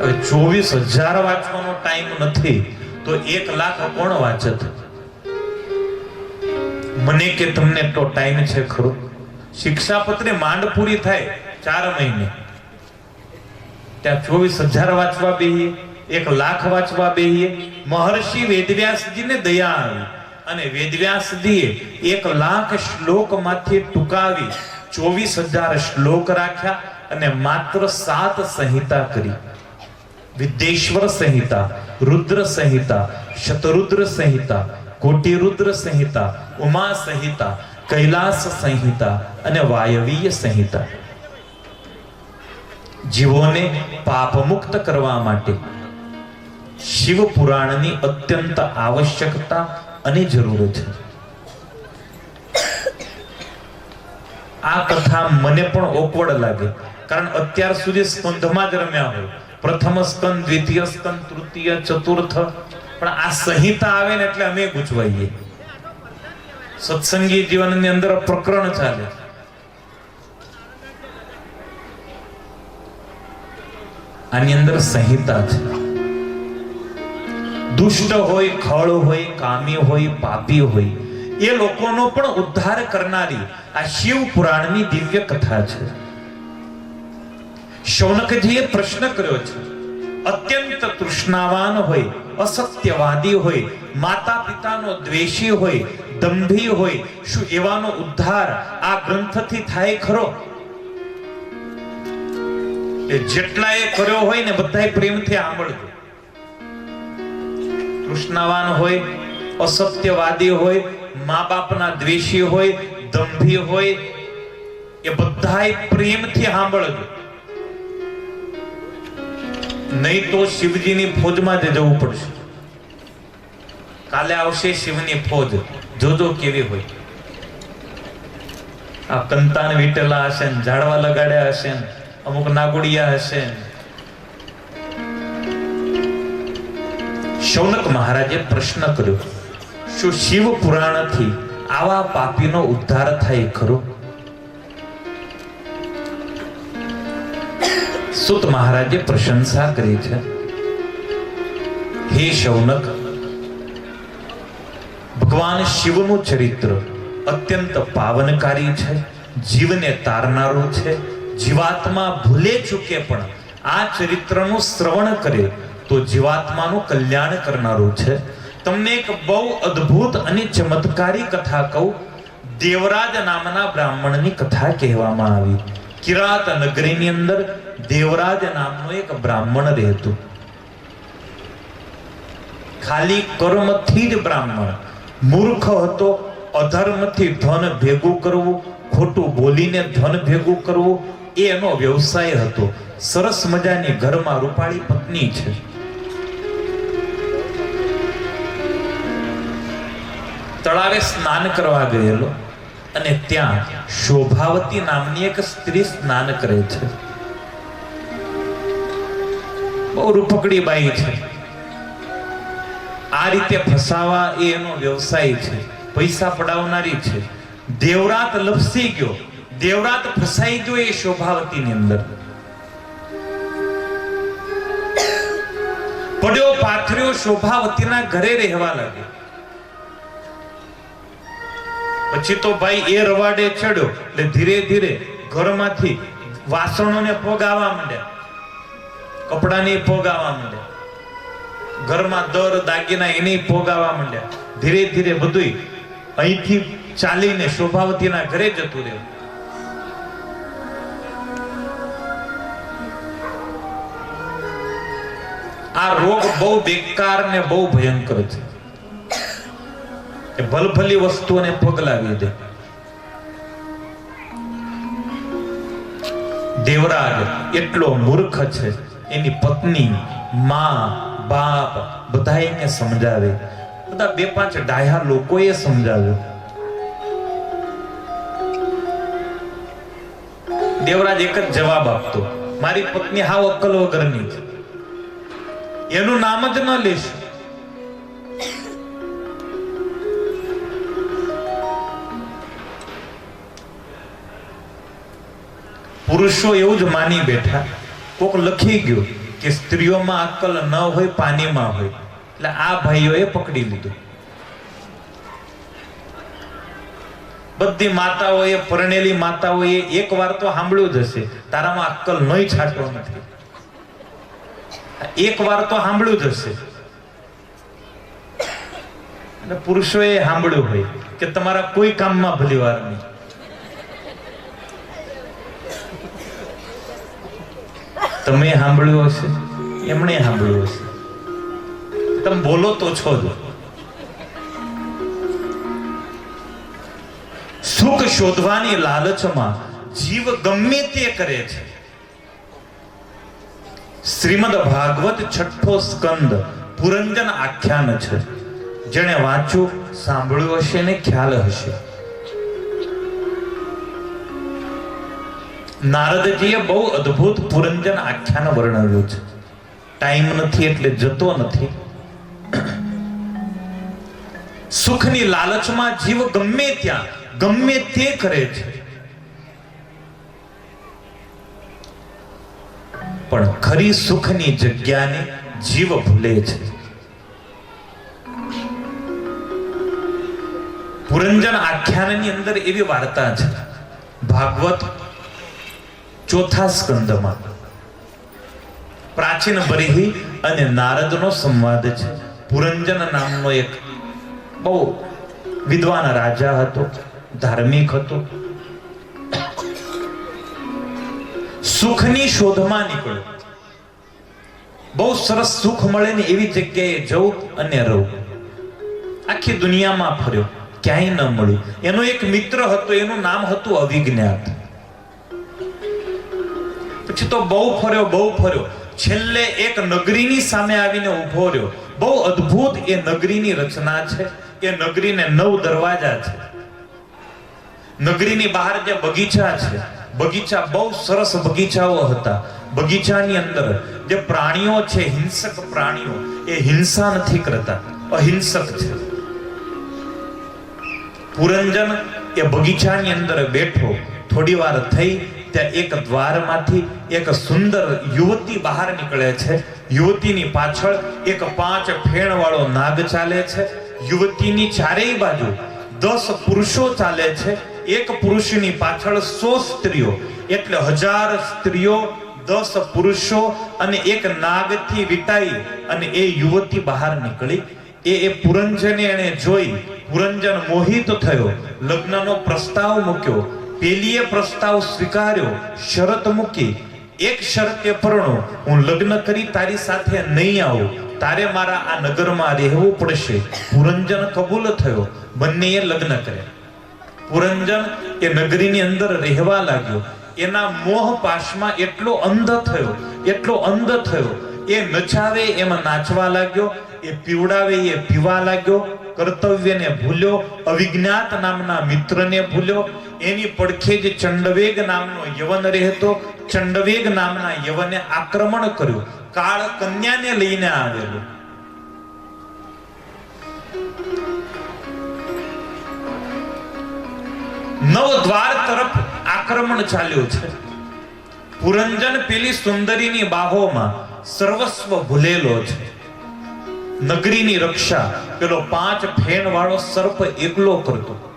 ચોવીસ હજાર વાંચવાનો ટાઈમ નથી, તો એક લાખ કોણ વાંચત? મને કે તમને તો ટાઈમ છે ખરો. શિક્ષાપત્રી માંડ પૂરી થાય ચાર મહિને. ત્યાં ચોવીસ હજાર વાંચવા બેહીએ, એક લાખ વાંચવા બેહીએ. મહર્ષિ વેદવ્યાસજીને દયા આવી અને વેદવ્યાસજીએ એક લાખ શ્લોકમાંથી ટૂંકાવી ચોવીસ હજાર શ્લોક રાખ્યા અને માત્ર સાત સંહિતા કરી. વિદ્યેશ્વર સંહિતા રુદ્ર સંહિતા શતરુદ્ર સંહિતા કોટિરુદ્ર સંહિતા ઉમા સંહિતા કૈલાસ સંહિતા અને વાયવીય સંહિતા જીવોને પાપ મુક્ત કરવા માટે શિવ પુરાણની અત્યંત આવશ્યકતા અને જરૂર છે આ કથા મને પણ ઓકવડ લાગે કારણ અત્યાર સુધી સ્કંધમાં જ રમ્યા હોય પ્રથમ સ્તન દ્વિતીય સ્તન તૃતીય, ચતુર્થ. પણ આ સંહિતા આવે ને એટલે અમે ગુચવાઈએ. સત્સંગી જીવનની અંદર પ્રકરણ ચાલે. આની અંદર સંહિતા છે. દુષ્ટ હોય, ખળ હોય, કામી હોય, પાપી હોય, એ લોકોનો પણ ઉદ્ધાર કરનારી આ શિવ પુરાણની દિવ્ય કથા છે. શૌનકજીએ પ્રશ્ન કર્યો છે. અત્યંત તૃષ્ણાવાન હોય, અસત્યવાદી હોય માતા પિતાનો દ્વેષી હોય, દંભી હોય, શું એવાનો ઉદ્ધાર આ ગ્રંથથી થાય ખરો? એ જેટલા એ કર્યો હોય ને બધાય પ્રેમથી સાંભળજો. તૃષ્ણાવાન હોય, અસત્યવાદી હોય મા બાપના દ્વેષી હોય, દંભી હોય, એ બધાય પ્રેમથી સાંભળજો. નહીં તો શિવજીની ફોજમાં જ જવું પડશે. કાલે આવશે શિવની ફોજ. જોજો કેવી હોય. આ કંતાન વીટેલા હશે ઝાડવા લગાડ્યા હશે અમુક નાગુડિયા હશે. શૌનક મહારાજે પ્રશ્ન કર્યો, શું શિવ પુરાણથી આવા પાપીનો ઉદ્ધાર થાય ખરો? સુત મહારાજે પ્રશંસા કરી છે. હે શૌનક, ભગવાન શિવનું ચરિત્ર અત્યંત પાવનકારી છે, જીવને તારનારું છે, જીવાત્મા ભૂલે ચૂકે પણ આ ચરિત્રનું શ્રવણ કરે તો જીવાત્માનું કલ્યાણ કરનારું છે. તમને એક બહુ અદ્ભુત અને ચમત્કારી કથા કહું. દેવરાજ નામના બ્રાહ્મણની કથા કહેવામાં આવી. કિરાત નગરીની અંદર દેવરાજ નામનો એક બ્રાહ્મણ રહેતો. ખાલી કર્મથી જ બ્રાહ્મણ. મૂર્ખ હતો, અધર્મથી ધન ભેગું કરવું, ખોટું બોલીને ધન ભેગું કરવું એ એનો વ્યવસાય હતો. સરસ મજાની ઘરમાં રૂપાળી પત્ની છે. તળાવે સ્નાન કરવા ગયેલો અને ત્યાં શોભાવતી નામની એક સ્ત્રી સ્નાન કરે છે. બહુ રૂપકડી બાઈ છે. આ રીતે ફસાવા એ એનો વ્યવસાય છે. પૈસા પડાવનારી છે. દેવરાત લપસી ગયો. દેવરાત ફસાઈ ગયો એ શોભાવતીની અંદર. પડ્યો પાથર્યો શોભાવતીના ઘરે રહેવા લાગ્યો. પછી તો ભાઈ એ રવાડે ચડ્યો. એટલે ધીરે ધીરે ઘરમાંથી વાસણોને પગ આવવા માંડ્યા. કપડાને પગ આવવા માંડ્યા. ઘરમાં દર દાગીના એને પોગાવા માંડ્યા. ધીરે ધીરે બધું અહીંથી ચાલીને શોભાવતીના ઘરે જતું રહ્યું. આ રોગ બહુ બેકાર ને બહુ ભયંકર છે. એ ભલભલી વસ્તુઓને પગલાવી દે. દેવરાજ એટલો મૂર્ખ છે. એની પત્ની, માં, બાપ બધા એને સમજાવે. બધા બે પાંચ ડાયા લોકોએ સમજાવ્યો. દેવરાજ એક જ જવાબ આપતો, મારી પત્ની હાવ અક્કલ વગરની છે. એનું નામ જ ન લેશ. પુરુષો એવું જ માની બેઠા. કોક લખી ગયું કે સ્ત્રીઓમાં અક્કલ ન હોય પાણીમાં હોય. એટલે આ ભાઈઓએ પકડી લીધું. બધી માતાઓએ, પરણેલી માતાઓએ એક વાર તો સાંભળ્યું જ હશે, તારામાં અક્કલ નહીં છાંટો નથી. એક વાર તો સાંભળ્યું જ હશે. અને પુરુષોએ સાંભળ્યું હોય કે તમારા કોઈ કામમાં ભલી વાર નહીં. તમે સાંભળ્યું હશે? એમણે સાંભળ્યું હશે. તમે બોલો તો છો જ. સુખ શોધવાની લાલચમાં જીવ ગમે તે કરે છે. શ્રીમદ ભાગવત છઠ્ઠો સ્કંદ પુરંજન આખ્યાન છે. જેણે વાંચ્યું, સાંભળ્યું હશે ને ખ્યાલ હશે. નારદજીએ બહુ અદ્ભુત પુરંજન આખ્યાન વર્ણવ્યું છે. ટાઈમ નથી એટલે જતો નથી. સુખની લાલચમાં જીવ ગમે ત્યાં, ગમે તે કરે છે. પણ ખરી સુખની જગ્યાને જીવ ભૂલે છે. પુરંજન આખ્યાનની અંદર એવી વાર્તા છે. ભાગવત ચોથા સ્કંદમાં. પ્રાચીન બરિહી અને નારદનો સંવાદ છે. પુરંજન નામનો એક બહુ વિદ્વાન રાજા હતો, ધાર્મિક હતો. સુખની શોધમાં નીકળ્યો. બહુ સરસ સુખ મળે ને એવી જગ્યાએ જવું અને રહું આખી દુનિયામાં ફર્યો, ક્યાંય ન મળ્યું. એનો એક મિત્ર હતો, એનું નામ હતું અવિજ્ઞાત. પછી તો બહુ ફર્યો બહુ ફર્યો. છેલ્લે એક નગરીની સામે આવીને ઊભો રહ્યો. બહુ અદ્ભુત એ નગરીની રચના છે. એ નગરીને નવ દરવાજા છે. નગરીની બહાર જે બગીચા છે, બગીચા બહુ સરસ બગીચાઓ હતા. બગીચાની અંદર જે પ્રાણીઓ છે, હિંસક પ્રાણીઓ, એ હિંસા નથી કરતા, અહિંસક છે. પુરંજન એ બગીચાની અંદર બેઠો થોડી વાર થઈ ત્યાં એક દ્વારમાંથી એક સુંદર યુવતી બહાર નીકળે છે. યુવતીની પાછળ એક પાંચ ફેણ વાળો નાગ ચાલે છે. યુવતીની ચારેય બાજુ દસ પુરુષો ચાલે છે. એક પુરુષની પાછળ સો સ્ત્રીઓ, એટલે હજાર સ્ત્રીઓ, દસ પુરુષો અને એક નાગથી વિટાઈ અને એ યુવતી બહાર નીકળી. એ એ પુરંજને એણે જોઈ. પુરંજન મોહિત થયો. લગ્નનો પ્રસ્તાવ મૂક્યો. પેલીએ પ્રસ્તાવ સ્વીકાર્યો, શરત મૂકી. એક શરતે પરણો, હું લગ્ન કરી તારી સાથે નહીં આવું. તારે મારા આ નગરમાં રહેવું પડશે. પુરંજન કબૂલ થયો, બંનેએ લગ્ન કર્યા. પુરંજન એ નગરીની અંદર રહેવા લાગ્યો. એના મોહ પાશમાં એટલો અંધ થયો, એટલો અંધ થયો. એ નચાવે, એમાં નાચવા લાગ્યો. એ પીવડાવે, એ પીવા લાગ્યો. કર્તવ્યને ભૂલ્યો અવિજ્ઞાત નામના મિત્રને ભૂલ્યો એની પડખે જ ચંડવેગ નામનો યવન રહેતો, ચંડવેગ નામના યવને આક્રમણ કર્યું, કાળ કન્યાને લઈને આવેલો. નવ દ્વાર તરફ આક્રમણ ચાલ્યું છે. પુરંજન પેલી સુંદરીની બાહોમાં સર્વસ્વ ભૂલેલો છે. નગરીની રક્ષા. પેલો પાંચ ફેન વાળો સર્પ એકલો કરતો.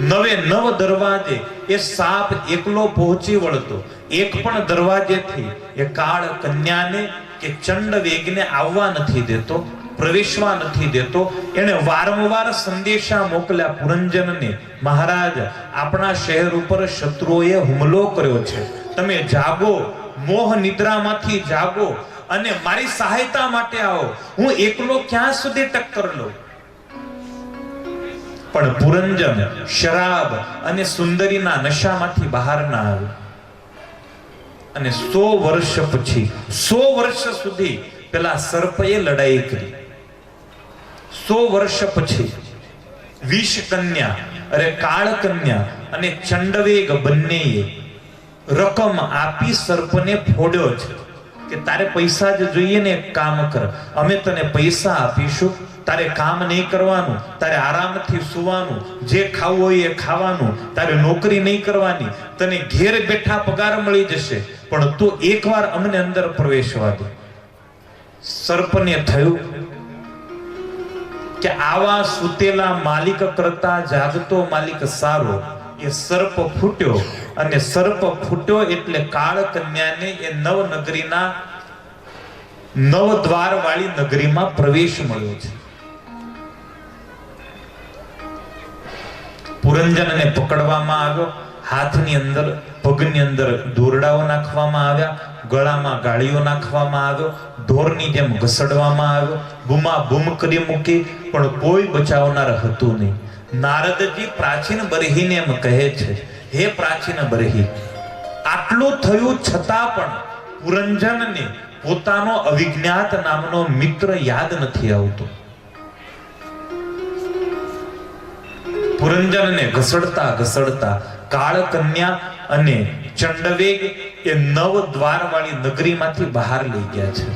નવે નવ દરવાજે એ સાપ એકલો પહોંચી વળતો. એક પણ દરવાજેથી એ કાળ કન્યાને કે ચંડ વેગને આવવા નથી દેતો, પ્રવેશવા નથી દેતો. એને વારંવાર સંદેશા મોકલ્યા પુરંજનને, મહારાજ, આપણા શહેર ઉપર શત્રુઓએ હુમલો કર્યો છે. તમે જાગો, મોહ નિદ્રામાંથી જાગો. અને મારી સહાયતા માટે આવો. હું એકલો ક્યાં સુધી ટક્કર લઉં? પણ પુરંજન, શરાબ અને સુંદરીના નશામાંથી બહાર ના આવ્યો અને સો વર્ષ પછી, સો વર્ષ સુધી પેલા સર્પએ લડાઈ કરી. સો વર્ષ પછી વિષ કન્યા અરે કાળ કન્યા અને ચંડવેગ બંનેએ રકમ આપી સર્પને ફોડ્યો છે. કે તારે પૈસા જ જોઈએ ને કામ કર. અમે તને પૈસા આપીશું. તારે કામ નહીં કરવાનું, તારે આરામથી સુવાનું, જે ખાવું હોય એ ખાવાનું, તારે નોકરી નહીં કરવાની, તને ઘેર બેઠા પગાર મળી જશે. પણ તું એકવાર અમને અંદર પ્રવેશવા દે. સર્પને થયું કે આવા સુતેલા માલિક કરતા જાગતો માલિક સારો, એ સર્પ ફૂટ્યો. અને સર્પ ફૂટ્યો એટલે કાળ કન્યાને એ નવ નગરીના નવ દ્વાર વાળી નગરીમાં પ્રવેશ મળ્યો છે. પુરંજનને પકડવામાં આવ્યો, હાથની અંદર, પગની અંદર દોરડાઓ નાખવામાં આવ્યા, ગળામાં ગાળીઓ નાખવામાં આવ્યો, ઢોરની જેમ ઘસડવામાં આવ્યો બુમા બુમ કરી મૂકી, પણ કોઈ બચાવનાર હતું નહીં. નારદજી પ્રાચીન બરહીને એમ કહે છે હે પ્રાચીન બરહી, આટલું થયું છતાં પણ પુરંજનને પોતાનો અવિજ્ઞાત નામનો મિત્ર યાદ નથી આવતો. પુરંજનને ઘસડતા ઘસડતા કાળ કન્યા અને ચંડવેગ એ નવ દ્વાર વાળી નગરીમાંથી બહાર લઈ ગયા છે.